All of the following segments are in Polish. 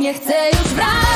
Nie chcę już wracać.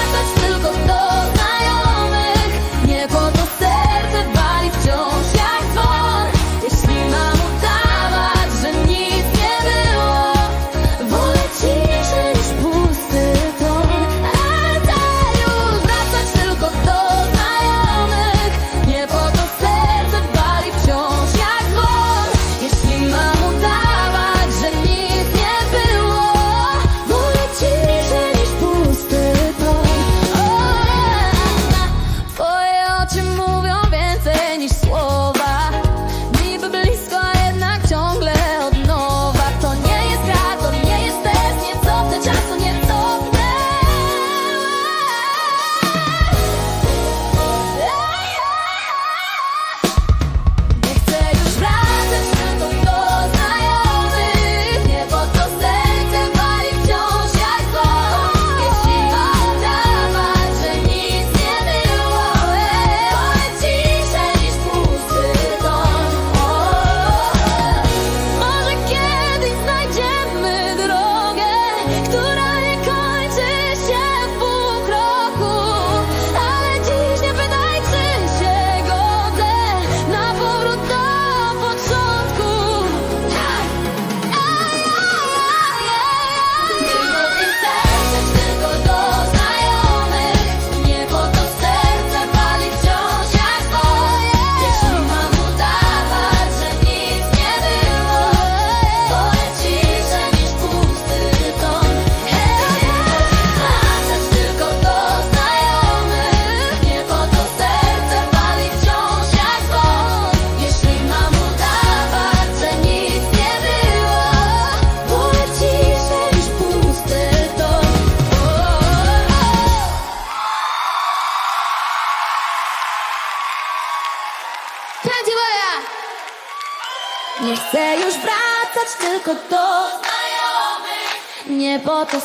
Nie chcę już wracać tylko do znajomych Nie po to